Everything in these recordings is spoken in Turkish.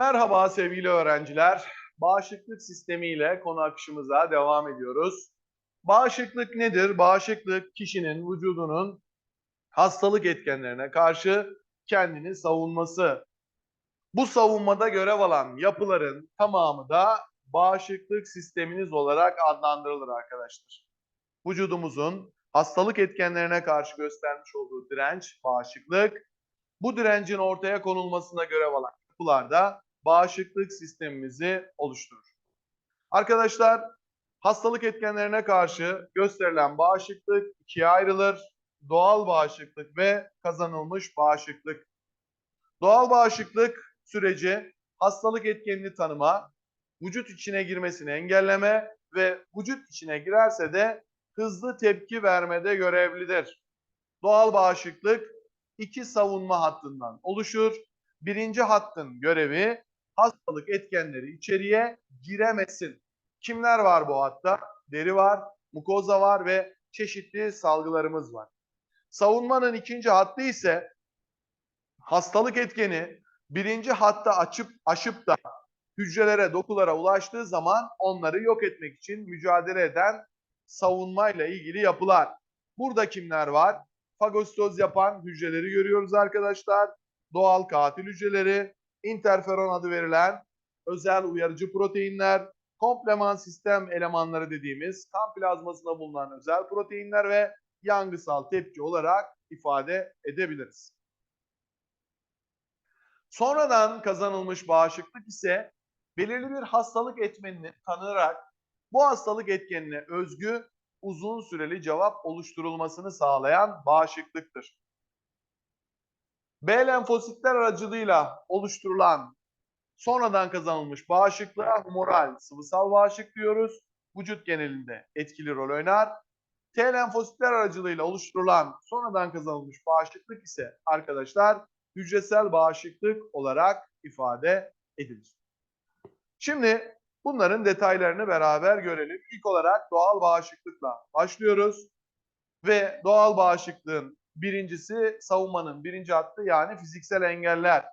Merhaba sevgili öğrenciler. Bağışıklık sistemiyle konu akışımıza devam ediyoruz. Bağışıklık nedir? Bağışıklık kişinin vücudunun hastalık etkenlerine karşı kendini savunması. Bu savunmada görev alan yapıların tamamı da bağışıklık sisteminiz olarak adlandırılır arkadaşlar. Vücudumuzun hastalık etkenlerine karşı göstermiş olduğu direnç, bağışıklık, bu direncin ortaya konulmasına görev alan yapılarda bağışıklık sistemimizi oluşturur. Arkadaşlar hastalık etkenlerine karşı gösterilen bağışıklık ikiye ayrılır. Doğal bağışıklık ve kazanılmış bağışıklık. Doğal bağışıklık süreci hastalık etkenini tanıma, vücut içine girmesini engelleme ve vücut içine girerse de hızlı tepki vermede görevlidir. Doğal bağışıklık iki savunma hattından oluşur. Birinci hattın görevi hastalık etkenleri içeriye giremesin. Kimler var bu hatta? Deri var, mukoza var ve çeşitli salgılarımız var. Savunmanın ikinci hattı ise hastalık etkeni birinci hatta açıp aşıp da hücrelere, dokulara ulaştığı zaman onları yok etmek için mücadele eden savunmayla ilgili yapılar. Burada kimler var? Fagositoz yapan hücreleri görüyoruz arkadaşlar. Doğal katil hücreleri, interferon adı verilen özel uyarıcı proteinler, kompleman sistem elemanları dediğimiz kan plazmasında bulunan özel proteinler ve yangısal tepki olarak ifade edebiliriz. Sonradan kazanılmış bağışıklık ise belirli bir hastalık etmenini tanınarak bu hastalık etkenine özgü uzun süreli cevap oluşturulmasını sağlayan bağışıklıktır. B lenfositler aracılığıyla oluşturulan sonradan kazanılmış bağışıklığa humoral sıvısal bağışıklık diyoruz. Vücut genelinde etkili rol oynar. T lenfositler aracılığıyla oluşturulan sonradan kazanılmış bağışıklık ise arkadaşlar hücresel bağışıklık olarak ifade edilir. Şimdi bunların detaylarını beraber görelim. İlk olarak doğal bağışıklıkla başlıyoruz. Ve doğal bağışıklığın birincisi savunmanın birinci hattı yani fiziksel engeller.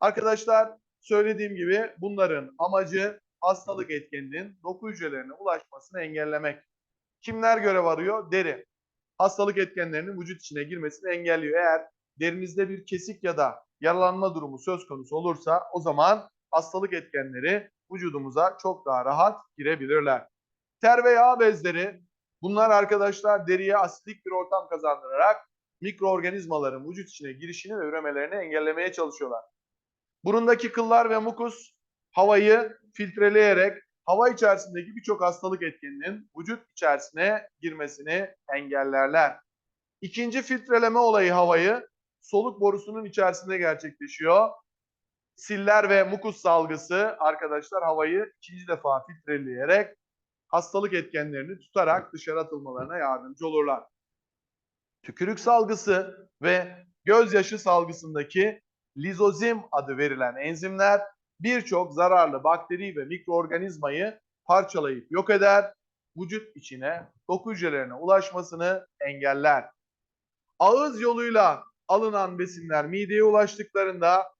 Arkadaşlar söylediğim gibi bunların amacı hastalık etkeninin doku hücrelerine ulaşmasını engellemek. Kimler görev arıyor? Deri. Hastalık etkenlerinin vücut içine girmesini engelliyor. Eğer derinizde bir kesik ya da yaralanma durumu söz konusu olursa o zaman hastalık etkenleri vücudumuza çok daha rahat girebilirler. Ter ve yağ bezleri bunlar arkadaşlar deriye asitlik bir ortam kazandırarak mikroorganizmaların vücut içine girişini ve üremelerini engellemeye çalışıyorlar. Burundaki kıllar ve mukus havayı filtreleyerek hava içerisindeki birçok hastalık etkeninin vücut içerisine girmesini engellerler. İkinci filtreleme olayı havayı soluk borusunun içerisinde gerçekleşiyor. Siller ve mukus salgısı arkadaşlar havayı ikinci defa filtreleyerek hastalık etkenlerini tutarak dışarı atılmalarına yardımcı olurlar. Tükürük salgısı ve gözyaşı salgısındaki lizozim adı verilen enzimler birçok zararlı bakteri ve mikroorganizmayı parçalayıp yok eder, vücut içine doku hücrelerine ulaşmasını engeller. Ağız yoluyla alınan besinler mideye ulaştıklarında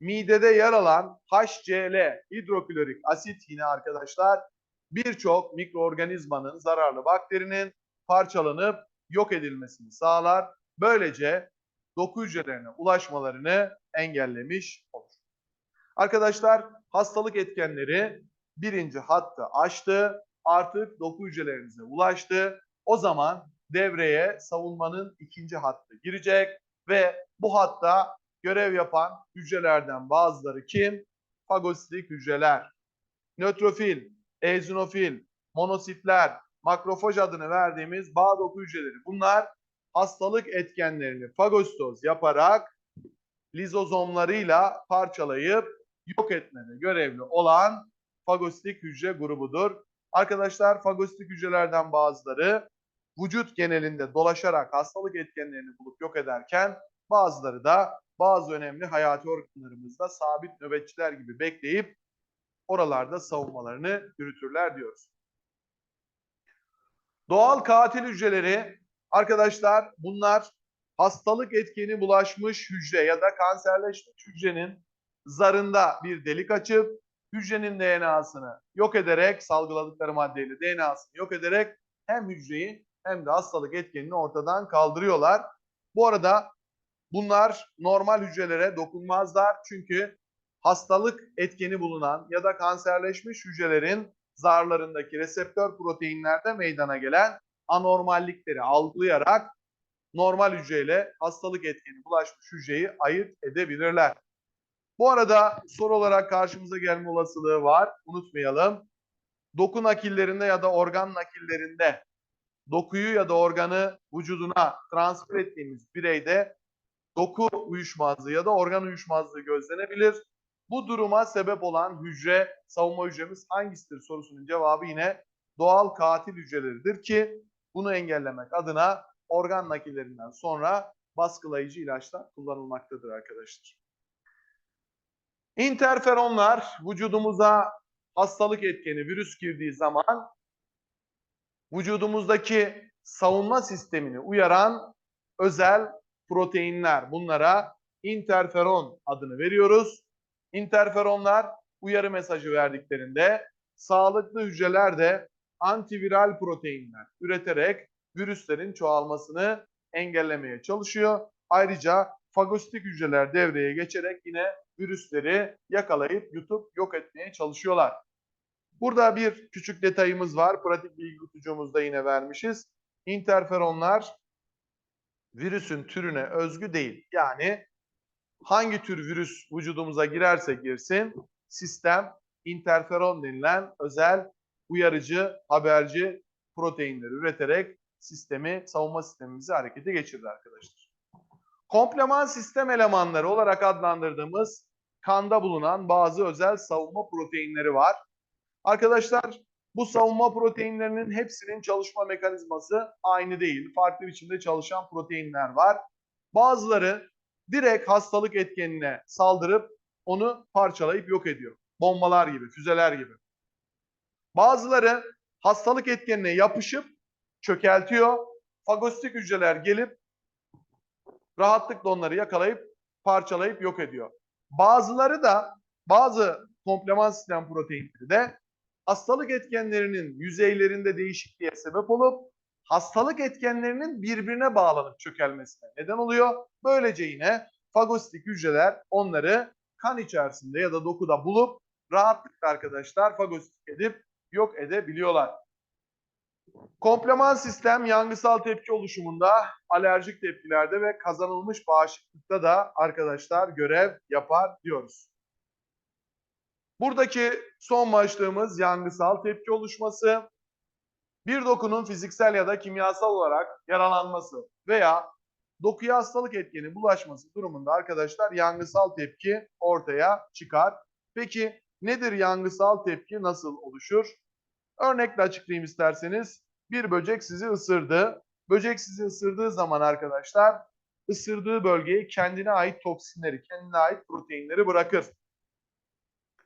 midede yer alan HCl hidroklorik asit yine arkadaşlar birçok mikroorganizmanın zararlı bakterinin parçalanıp yok edilmesini sağlar. Böylece doku hücrelerine ulaşmalarını engellemiş olur. Arkadaşlar hastalık etkenleri birinci hattı aştı. Artık doku hücrelerinize ulaştı. O zaman devreye savunmanın ikinci hattı girecek ve bu hatta görev yapan hücrelerden bazıları kim? Fagositik hücreler, nötrofil, eozinofil, monositler, makrofaj adını verdiğimiz bağ doku hücreleri. Bunlar hastalık etkenlerini fagositoz yaparak lizozomlarıyla parçalayıp yok etmede görevli olan fagositik hücre grubudur. Arkadaşlar fagositik hücrelerden bazıları vücut genelinde dolaşarak hastalık etkenlerini bulup yok ederken bazıları da bazı önemli hayati organlarımızda sabit nöbetçiler gibi bekleyip oralarda savunmalarını yürütürler diyoruz. Doğal katil hücreleri arkadaşlar bunlar hastalık etkeni bulaşmış hücre ya da kanserleşmiş hücrenin zarında bir delik açıp hücrenin DNA'sını yok ederek salgıladıkları maddeyle DNA'sını yok ederek hem hücreyi hem de hastalık etkenini ortadan kaldırıyorlar. Bu arada bunlar normal hücrelere dokunmazlar çünkü hastalık etkeni bulunan ya da kanserleşmiş hücrelerin zarlarındaki reseptör proteinlerde meydana gelen anormallikleri algılayarak normal hücreyle hastalık etkeni bulaşmış hücreyi ayırt edebilirler. Bu arada soru olarak karşımıza gelme olasılığı var. Unutmayalım. Doku nakillerinde ya da organ nakillerinde dokuyu ya da organı vücuduna transfer ettiğimiz bireyde doku uyuşmazlığı ya da organ uyuşmazlığı gözlenebilir. Bu duruma sebep olan hücre, savunma hücremiz hangisidir sorusunun cevabı yine doğal katil hücreleridir ki bunu engellemek adına organ nakillerinden sonra baskılayıcı ilaçlar kullanılmaktadır arkadaşlar. İnterferonlar vücudumuza hastalık etkeni virüs girdiği zaman vücudumuzdaki savunma sistemini uyaran özel proteinler. Bunlara interferon adını veriyoruz. İnterferonlar uyarı mesajı verdiklerinde sağlıklı hücreler de antiviral proteinler üreterek virüslerin çoğalmasını engellemeye çalışıyor. Ayrıca fagositik hücreler devreye geçerek yine virüsleri yakalayıp yutup yok etmeye çalışıyorlar. Burada bir küçük detayımız var. Pratik bilgi kutucuğumuzda yine vermişiz. İnterferonlar virüsün türüne özgü değil. Yani hangi tür virüs vücudumuza girerse girsin sistem interferon denilen özel uyarıcı, haberci proteinleri üreterek sistemi, savunma sistemimizi harekete geçirir arkadaşlar. Kompleman sistem elemanları olarak adlandırdığımız kanda bulunan bazı özel savunma proteinleri var. Arkadaşlar bu savunma proteinlerinin hepsinin çalışma mekanizması aynı değil. Farklı biçimde çalışan proteinler var. Bazıları direkt hastalık etkenine saldırıp onu parçalayıp yok ediyor. Bombalar gibi, füzeler gibi. Bazıları hastalık etkenine yapışıp çökeltiyor. Fagositik hücreler gelip rahatlıkla onları yakalayıp parçalayıp yok ediyor. Bazıları da bazı kompleman sistem proteinleri de hastalık etkenlerinin yüzeylerinde değişikliğe sebep olup hastalık etkenlerinin birbirine bağlanıp çökelmesine neden oluyor. Böylece yine fagositik hücreler onları kan içerisinde ya da dokuda bulup rahatlıkla arkadaşlar fagositik edip yok edebiliyorlar. Kompleman sistem yangısal tepki oluşumunda, alerjik tepkilerde ve kazanılmış bağışıklıkta da arkadaşlar görev yapar diyoruz. Buradaki son başlığımız yangısal tepki oluşması. Bir dokunun fiziksel ya da kimyasal olarak yaralanması veya dokuya hastalık etkeni bulaşması durumunda arkadaşlar yangısal tepki ortaya çıkar. Peki nedir yangısal tepki nasıl oluşur? Örnekle açıklayayım isterseniz. Bir böcek sizi ısırdı. Böcek sizi ısırdığı zaman arkadaşlar ısırdığı bölgeye kendine ait toksinleri, kendine ait proteinleri bırakır.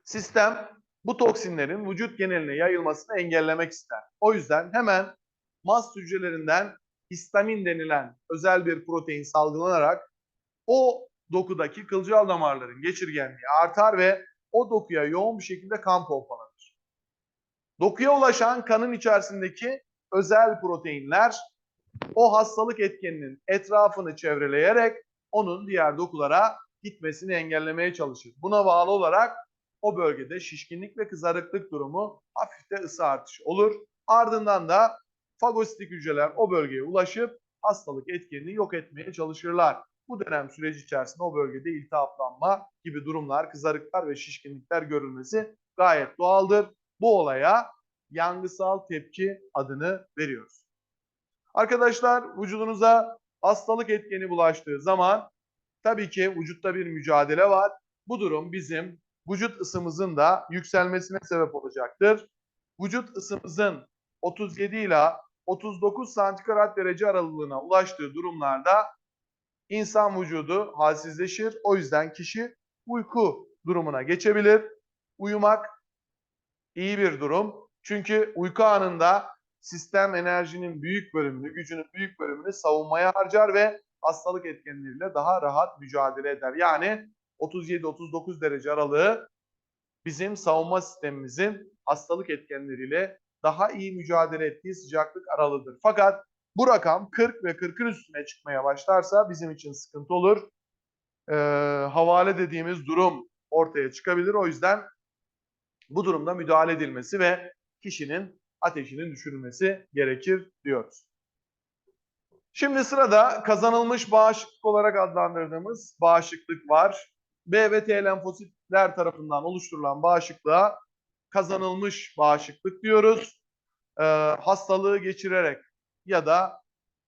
Sistem bu toksinlerin vücut geneline yayılmasını engellemek ister. O yüzden hemen mast hücrelerinden histamin denilen özel bir protein salgılanarak o dokudaki kılcal damarların geçirgenliği artar ve o dokuya yoğun bir şekilde kan pompalanır. Dokuya ulaşan kanın içerisindeki özel proteinler o hastalık etkeninin etrafını çevreleyerek onun diğer dokulara gitmesini engellemeye çalışır. Buna bağlı olarak o bölgede şişkinlik ve kızarıklık durumu hafifte ısı artışı olur. Ardından da fagositik hücreler o bölgeye ulaşıp hastalık etkenini yok etmeye çalışırlar. Bu dönem süreci içerisinde o bölgede iltihaplanma gibi durumlar, kızarıklar ve şişkinlikler görülmesi gayet doğaldır. Bu olaya yangısal tepki adını veriyoruz. Arkadaşlar vücudunuza hastalık etkeni bulaştığı zaman tabii ki vücutta bir mücadele var. Bu durum bizim vücut ısımızın da yükselmesine sebep olacaktır. Vücut ısımızın 37 ila 39 santigrat derece aralığına ulaştığı durumlarda insan vücudu halsizleşir. O yüzden kişi uyku durumuna geçebilir. Uyumak iyi bir durum. Çünkü uyku anında sistem enerjinin büyük bölümünü, gücünün büyük bölümünü savunmaya harcar ve hastalık etkenleriyle daha rahat mücadele eder. Yani 37-39 derece aralığı bizim savunma sistemimizin hastalık etkenleriyle daha iyi mücadele ettiği sıcaklık aralığıdır. Fakat bu rakam 40 ve 40'ın üstüne çıkmaya başlarsa bizim için sıkıntı olur. Ee, havale dediğimiz durum ortaya çıkabilir. O yüzden bu durumda müdahale edilmesi ve kişinin ateşinin düşürülmesi gerekir diyoruz. Şimdi sırada kazanılmış bağışıklık olarak adlandırdığımız bağışıklık var. B ve T lenfositler tarafından oluşturulan bağışıklığa kazanılmış bağışıklık diyoruz. Ee, hastalığı geçirerek ya da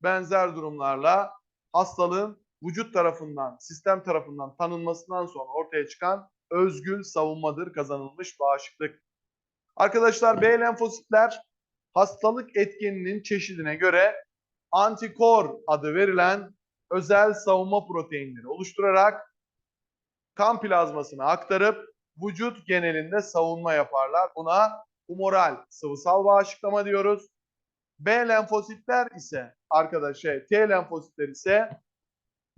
benzer durumlarla hastalığın vücut tarafından, sistem tarafından tanınmasından sonra ortaya çıkan özgül savunmadır kazanılmış bağışıklık. Arkadaşlar B lenfositler hastalık etkeninin çeşidine göre antikor adı verilen özel savunma proteinleri oluşturarak kan plazmasına aktarıp vücut genelinde savunma yaparlar. Buna humoral sıvısal bağışıklama diyoruz. B lenfositler ise arkadaşlar T lenfositler ise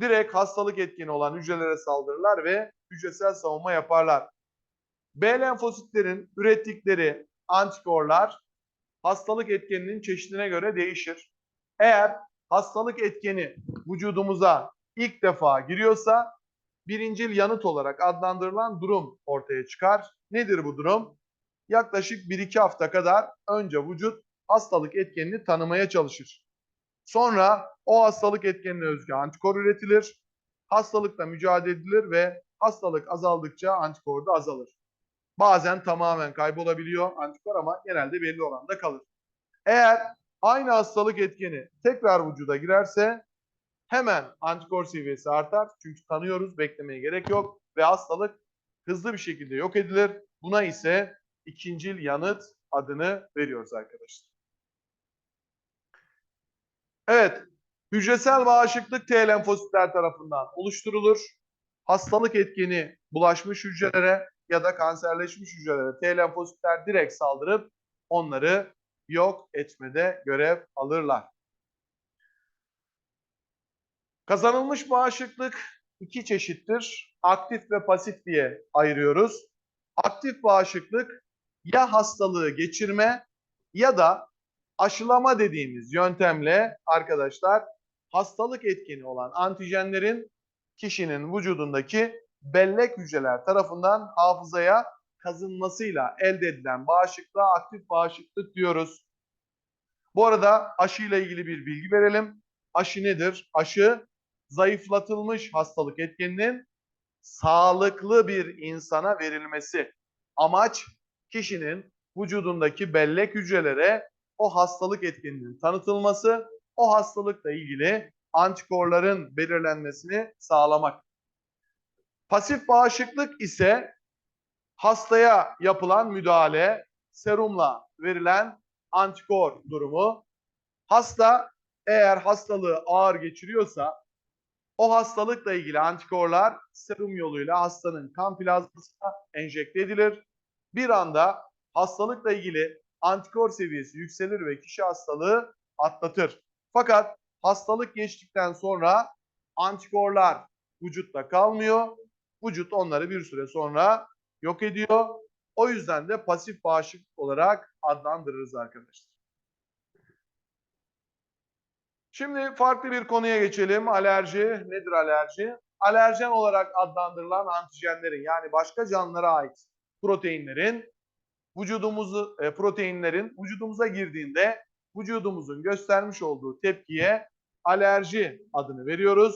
direkt hastalık etkeni olan hücrelere saldırırlar ve hücresel savunma yaparlar. B lenfositlerin ürettikleri antikorlar hastalık etkeninin çeşidine göre değişir. Eğer hastalık etkeni vücudumuza ilk defa giriyorsa birincil yanıt olarak adlandırılan durum ortaya çıkar. Nedir bu durum? Yaklaşık 1-2 hafta kadar önce vücut hastalık etkenini tanımaya çalışır. Sonra o hastalık etkenine özgü antikor üretilir. Hastalıkla mücadele edilir ve hastalık azaldıkça antikor da azalır. Bazen tamamen kaybolabiliyor antikor ama genelde belli oranda kalır. Eğer aynı hastalık etkeni tekrar vücuda girerse hemen antikor seviyesi artar. Çünkü tanıyoruz, beklemeye gerek yok ve hastalık hızlı bir şekilde yok edilir. Buna ise ikincil yanıt adını veriyoruz arkadaşlar. Evet, hücresel bağışıklık T lenfositler tarafından oluşturulur. Hastalık etkeni bulaşmış hücrelere ya da kanserleşmiş hücrelere T lenfositler direkt saldırıp onları yok etmede görev alırlar. Kazanılmış bağışıklık iki çeşittir. Aktif ve pasif diye ayırıyoruz. Aktif bağışıklık ya hastalığı geçirme ya da aşılama dediğimiz yöntemle arkadaşlar hastalık etkeni olan antijenlerin kişinin vücudundaki bellek hücreler tarafından hafızaya kazınmasıyla elde edilen bağışıklığa aktif bağışıklık diyoruz. Bu arada aşıyla ilgili bir bilgi verelim. Aşı nedir? Aşı zayıflatılmış hastalık etkeninin sağlıklı bir insana verilmesi. Amaç kişinin vücudundaki bellek hücrelere o hastalık etkeninin tanıtılması, o hastalıkla ilgili antikorların belirlenmesini sağlamak. Pasif bağışıklık ise hastaya yapılan müdahale, serumla verilen antikor durumu. Hasta eğer hastalığı ağır geçiriyorsa o hastalıkla ilgili antikorlar serum yoluyla hastanın kan plazmasına enjekte edilir. Bir anda hastalıkla ilgili antikor seviyesi yükselir ve kişi hastalığı atlatır. Fakat hastalık geçtikten sonra antikorlar vücutta kalmıyor. Vücut onları bir süre sonra yok ediyor. O yüzden de pasif bağışıklık olarak adlandırırız arkadaşlar. Şimdi farklı bir konuya geçelim. Alerji. Nedir alerji? Alerjen olarak adlandırılan antijenlerin yani başka canlılara ait proteinlerin vücudumuzu e, proteinlerin vücudumuza girdiğinde vücudumuzun göstermiş olduğu tepkiye alerji adını veriyoruz.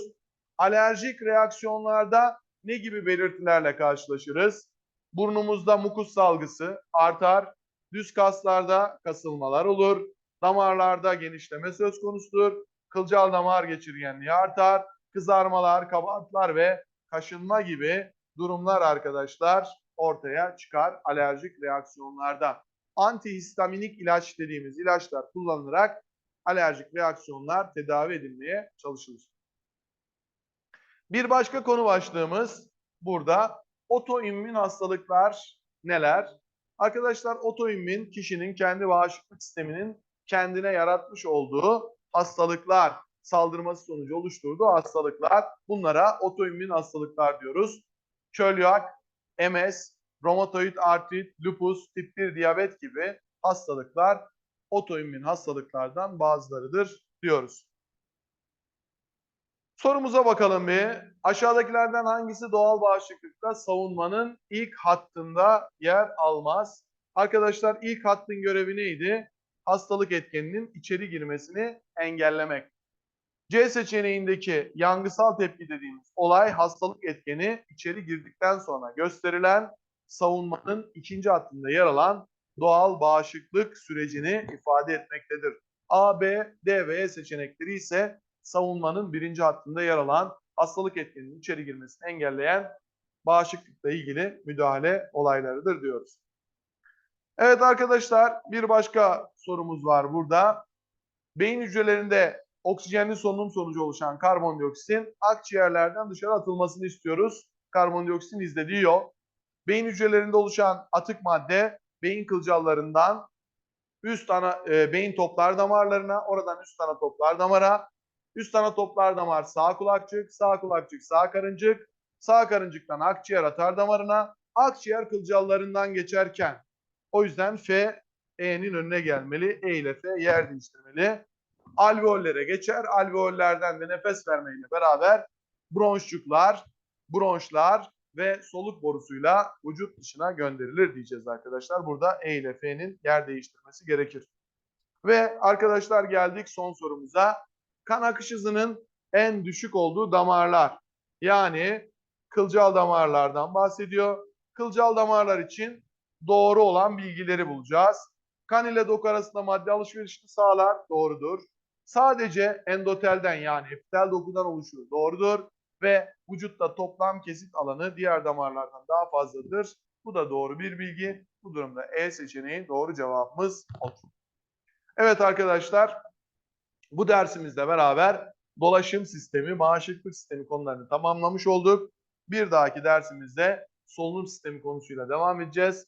Alerjik reaksiyonlarda ne gibi belirtilerle karşılaşırız? Burnumuzda mukus salgısı artar, düz kaslarda kasılmalar olur, damarlarda genişleme söz konusudur, kılcal damar geçirgenliği artar, kızarmalar, kabartılar ve kaşınma gibi durumlar arkadaşlar ortaya çıkar alerjik reaksiyonlarda. Antihistaminik ilaç dediğimiz ilaçlar kullanılarak alerjik reaksiyonlar tedavi edilmeye çalışılır. Bir başka konu başlığımız burada otoimmün hastalıklar neler? Arkadaşlar otoimmün kişinin kendi bağışıklık sisteminin kendine yaratmış olduğu hastalıklar, saldırması sonucu oluşturduğu hastalıklar. Bunlara otoimmün hastalıklar diyoruz. çölyak, MS, romatoid artrit, lupus, tip 1 diyabet gibi hastalıklar otoimmün hastalıklardan bazılarıdır diyoruz. Sorumuza bakalım bir. Aşağıdakilerden hangisi doğal bağışıklıkta savunmanın ilk hattında yer almaz? Arkadaşlar ilk hattın görevi neydi? Hastalık etkeninin içeri girmesini engellemek. C seçeneğindeki yangısal tepki dediğimiz olay hastalık etkeni içeri girdikten sonra gösterilen savunmanın ikinci hattında yer alan doğal bağışıklık sürecini ifade etmektedir. A, B, D ve E seçenekleri ise savunmanın birinci hattında yer alan hastalık etkeninin içeri girmesini engelleyen bağışıklıkla ilgili müdahale olaylarıdır diyoruz. Evet arkadaşlar bir başka sorumuz var burada. Beyin hücrelerinde oksijenli solunum sonucu oluşan karbondioksitin akciğerlerden dışarı atılmasını istiyoruz. Karbondioksitin izlediği yol. Beyin hücrelerinde oluşan atık madde beyin kılcallarından üst ana e, beyin toplar damarlarına, oradan üst ana toplar damara, üst ana toplar damar sağ kulakçık, sağ kulakçık sağ karıncık, sağ karıncıktan akciğer atar damarına, akciğer kılcallarından geçerken o yüzden F E'nin önüne gelmeli. E ile F yer değiştirmeli. Alveollere geçer. Alveollerden de nefes vermeyle beraber bronşçuklar, bronşlar ve soluk borusuyla vücut dışına gönderilir diyeceğiz arkadaşlar. Burada E ile F'nin yer değiştirmesi gerekir. Ve arkadaşlar geldik son sorumuza. Kan akış hızının en düşük olduğu damarlar. Yani kılcal damarlardan bahsediyor. Kılcal damarlar için doğru olan bilgileri bulacağız. Kan ile doku arasında madde alışverişini sağlar. Doğrudur. Sadece endotelden yani epitel dokudan oluşur. Doğrudur. Ve vücutta toplam kesit alanı diğer damarlardan daha fazladır. Bu da doğru bir bilgi. Bu durumda E seçeneği doğru cevabımız olur. Evet arkadaşlar bu dersimizle beraber dolaşım sistemi, bağışıklık sistemi konularını tamamlamış olduk. Bir dahaki dersimizde solunum sistemi konusuyla devam edeceğiz.